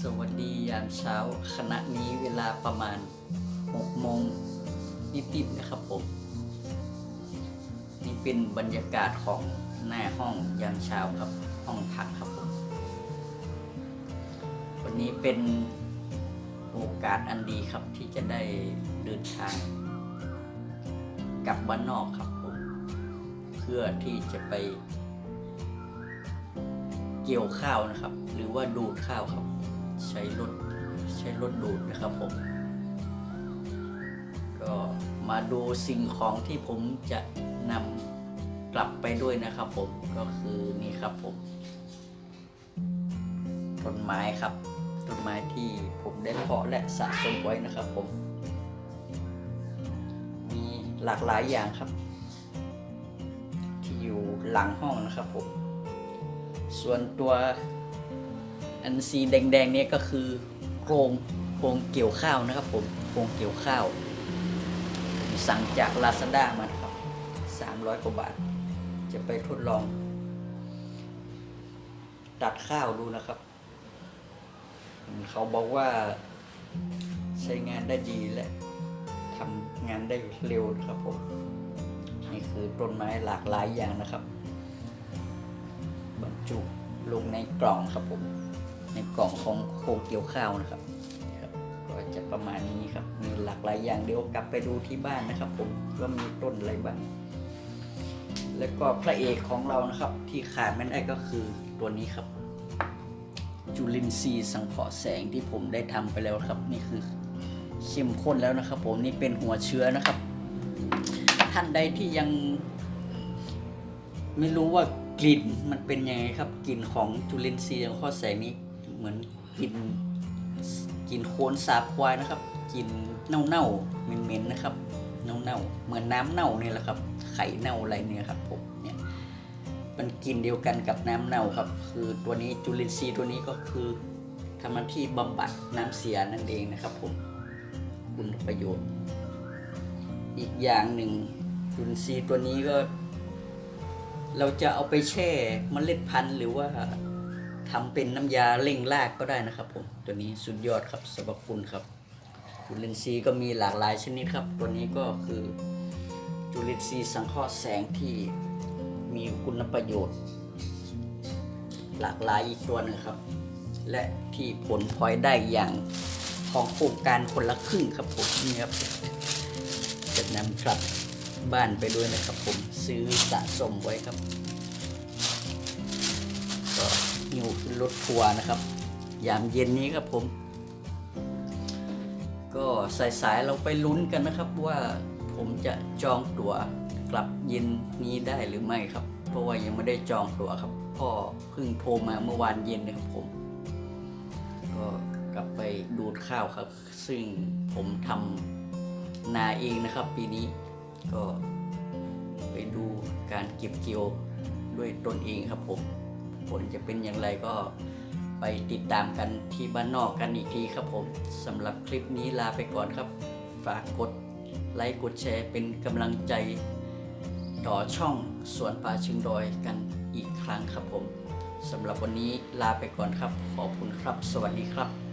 สวัสดียามเช้าคณะนี้เวลาประมาณ6โมงนิดๆนะครับผม นี่เป็นบรรยากาศของหน้าห้องยามเช้าครับห้องพักครับผม วันนี้เป็นโอกาสอันดีครับที่จะได้เดินทางกลับบ้านนอกครับผม เพื่อที่จะไป เกี่ยวข้าวนะครับ หรือว่าดูดข้าวครับ ใช้รถใช้รถดูดนะครับผม ก็มาดูสิ่งของที่ผมจะนำกลับไปด้วยนะครับผมก็คือนี่ครับผมต้นไม้ครับต้นไม้ที่ผมได้เพาะและสะสมไว้นะครับผม มีหลากหลายอย่างครับ ที่อยู่หลังห้องนะครับผม ส่วนตัวอันสีแดงๆเนี่ยก็คือโครงโครงเกี่ยวข้าวนะครับผมโครงเกี่ยวข้าว สั่งจาก Lazada มาครับ300กว่าบาท จะไปทดลอง ตัดข้าวดูนะครับ เขาบอกว่าใช้งานได้ดีและทำงานได้เร็วนะครับผม นี่คือต้นไม้หลากหลายอย่างนะครับ จุลงในกล่องครับผมในกล่องของโคเกียวข้าวนะครับก็จะประมาณนี้ครับมีหลากหลายอย่างเดี๋ยวกลับไปดูที่บ้านนะครับ ผมว่ามีต้นอะไรบ้างแล้วก็พระเอกของเรานะครับ ที่ขาดไม่ได้ก็คือตัวนี้ครับ จุลินทรีย์สังเคราะห์แสงที่ผมได้ทำไปแล้วครับ นี่คือเข้มข้นแล้วนะครับ ผมนี่เป็นหัวเชื้อนะครับ ท่านใดที่ยังไม่รู้ว่า กลิ่นมันเป็นยังไงครับกลิ่นของจุลินทรีย์สังเคราะห์แสงนี้เหมือนกลิ่นกลิ่นโคลนสาบควายนะครับกลิ่นเน่าๆเหม็นๆนะครับเน่าๆเหมือนน้ำเน่าเนี่ยแหละครับ ไข่เน่าอะไรเนี่ยครับผมเนี่ยมันกลิ่นเดียวกันกับน้ำเน่าครับ คือตัวนี้จุลินทรีย์ตัวนี้ก็คือทำหน้าที่บำบัดน้ำเสียนั่นเองนะครับผมคุณประโยชน์ อีกอย่างหนึ่งจุลินทรีย์ตัวนี้ก็ เราจะเอาไปแช่มเมล็ดพันธุ์หรือว่าทำเป็นน้ำยาเร่งรากก็ได้นะครับผมตัวนี้สุดยอดครับสรรพคุณครับ จุลินทรีย์ก็มีหลากหลายชนิดครับ ตัวนี้ก็คือจุลินทรีย์สังเคราะห์แสงที่มีคุณประโยชน์ หลากหลายอีกตัวนึงครับ และที่ผลพลอยได้อย่างของโครงการคนละครึ่งครับผมนี่ครับจะนำกลับ บ้านไปด้วยนะครับผมซื้อสะสมไว้ครับก็หิวขึ้นรถทัวร์นะครับ ยามเย็นนี้ครับผม ก็สายๆเราไปลุ้นกันนะครับว่าผมจะจองตั๋วกลับเย็นนี้ได้หรือไม่ครับ เพราะว่ายังไม่ได้จองตั๋วครับพ่อเพิ่งโทรมาเมื่อวานเย็นนะครับผม ก็กลับไปดูดข้าวครับ ซึ่งผมทำนาเองนะครับปีนี้ ก็ไปดูการเก็บเกี่ยวด้วยตนเองครับผมผลจะเป็นอย่างไรก็ไปติดตามกันที่บ้านนอกกันอีกทีครับผมสำหรับคลิปนี้ลาไปก่อนครับ ฝากกดไลค์กดแชร์เป็นกำลังใจต่อช่องสวนป่าชิงดอยกันอีกครั้งครับผมสำหรับวันนี้ลาไปก่อนครับ ขอบคุณครับ สวัสดีครับ